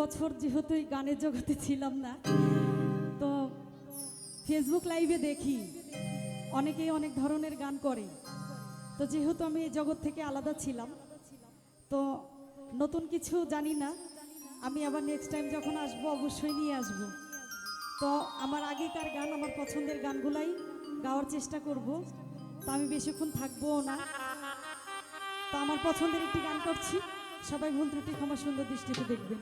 বছর যেহেতু এই গানের জগতে ছিলাম না, তো ফেসবুক লাইভে দেখি, অনেকেই অনেক ধরনের গান করে। তো যেহেতু আমি এই জগৎ থেকে আলাদা ছিলাম, তো নতুন কিছু জানি না, আমি আবার নেক্সট টাইম যখন আসব অবশ্যই নিয়ে আসব। তো আমার আগেকার গান, আমার পছন্দের গানগুলাই গাওয়ার চেষ্টা করব। তো আমি বেশিক্ষণ থাকবোও না। তো আমার পছন্দের একটি গান করছি, সবাই ভুল ত্রুটি, ক্ষমা সুন্দর দৃষ্টিতে দেখবেন।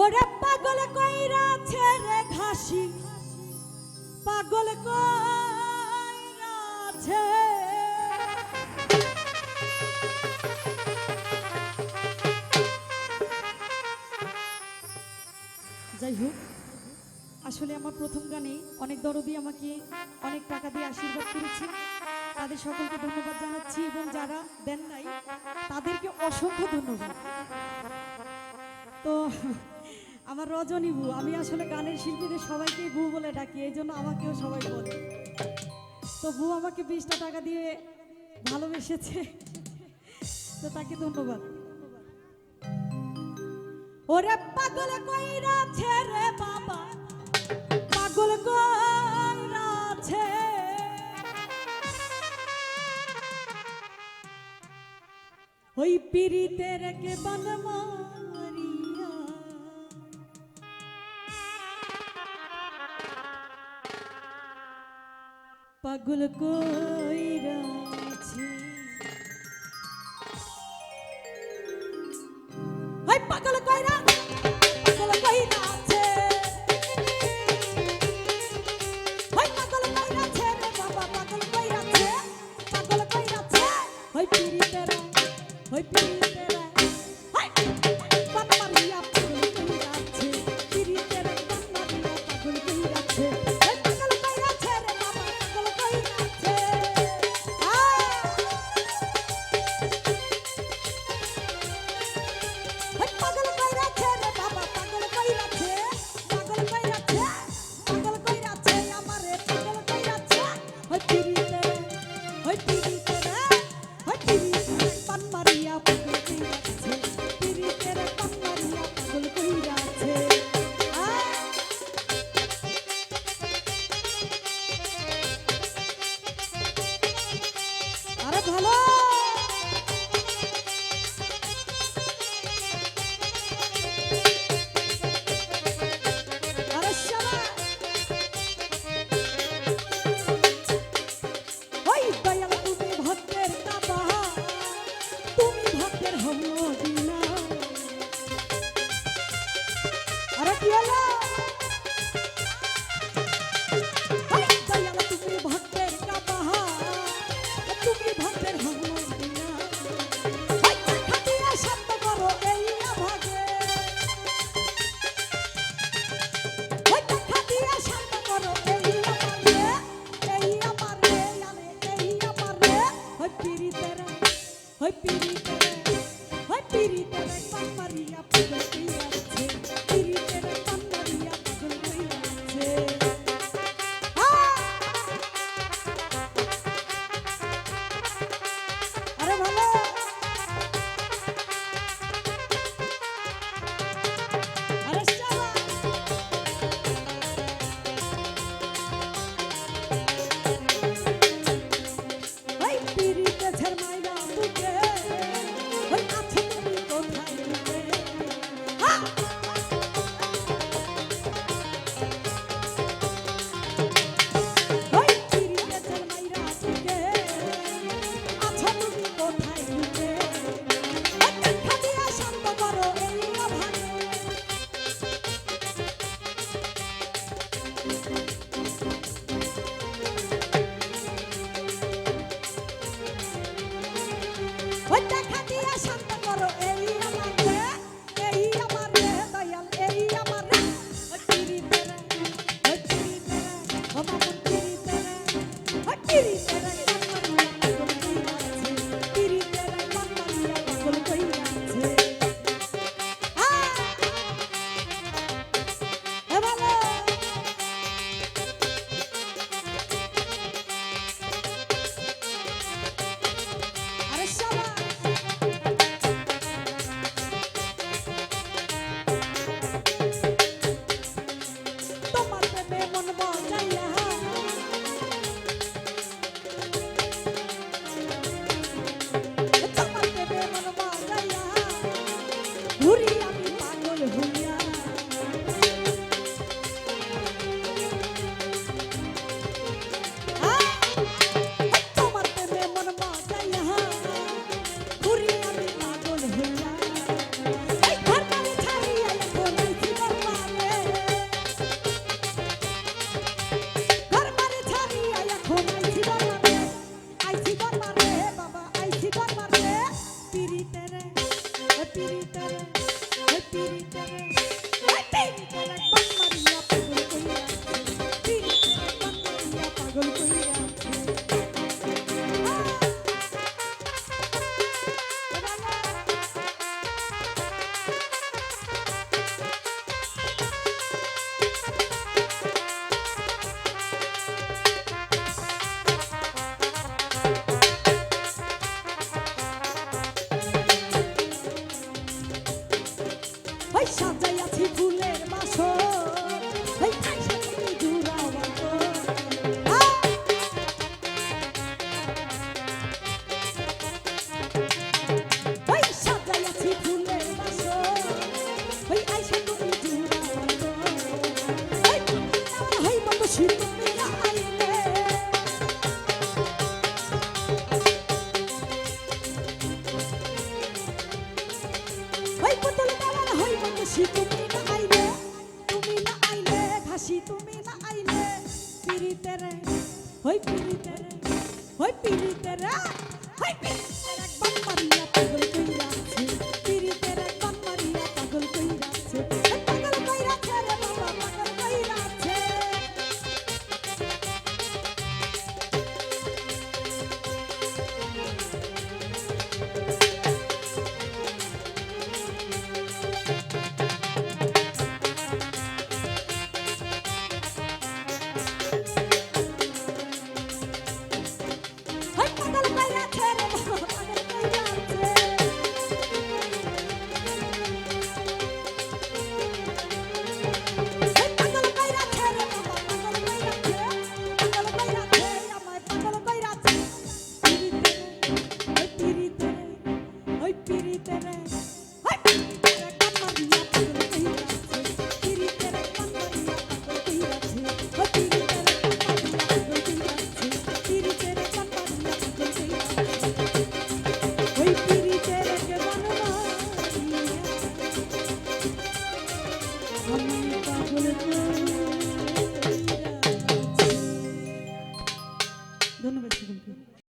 ওরে পাগল কইরা ছেড়ে ঘাসি। পাগল কইরা ছে যাই হোক। আসলে আমার প্রথম গানে অনেক দরদি আমাকে অনেক টাকা দিয়ে আশীর্বাদ করেছে। তাদের সকলকে ধন্যবাদ জানাচ্ছি এবং যারা দেন নাই, তাদেরকে অসংখ্য ধন্যবাদ। তো, আমার রজনী বু আমি আসলে গানের শিল্পীদের সবাইকে বু বলে ডাকি, এই জন্য আমাকেও সবাই বলে। তো বু আমাকে বিশটা টাকা দিয়ে ভালোবেসেছে। তো তাকে ধন্যবাদ। ওরে পাগল কইরা রে বাবা। পাগল কইরা ওই পিরিতের কে বান মারিয়া পাগল কইরাছে ওই ತರ ভক্তের হই পিড়ি তারা হই পিড়ি তারা হই পিড়ি তারা বাম্পারিয়া পাগল can't.